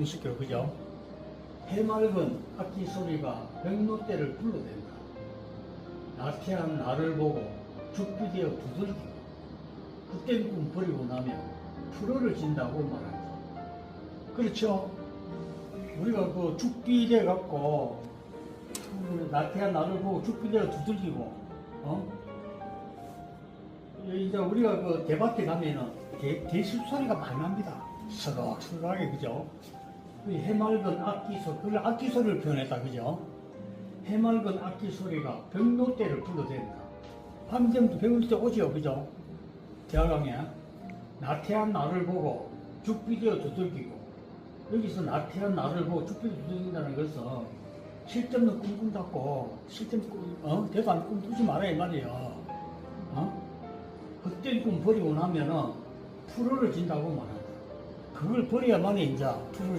분식교 그죠? 해맑은 악기 소리가 백노대를 불러댄다. 나태한 나를 보고 죽비되어 두들기고 헛된 꿈 버리고 나면 프로를 진다고 말한다. 그렇죠? 우리가 그 죽비돼 갖고 그 나태한 나를 보고 죽비되어 두들기고 어? 이제 우리가 그 대밭에 가면은 대, 대실 소리가 많이 납니다. 서걱서걱하게 그죠? 그 해맑은 악기 소리, 그 악기 소리를 표현했다 그죠? 해맑은 악기 소리가 백노대를 불러댄다. 밤샘도 백노대 오지요 그죠? 대화강에 나태한 나를 보고 죽비되어 두들기고 여기서 나태한 나를 보고 죽비되어 두들긴다는 것은 실점는 꿈 꾼다고 실점 꿈, 어? 대도 안 꿈꾸지 이 말이에요. 어? 헛된 꿈 버리고 나면은 프로를 진다고 말한다. 그걸 버려야만이 이제 프로를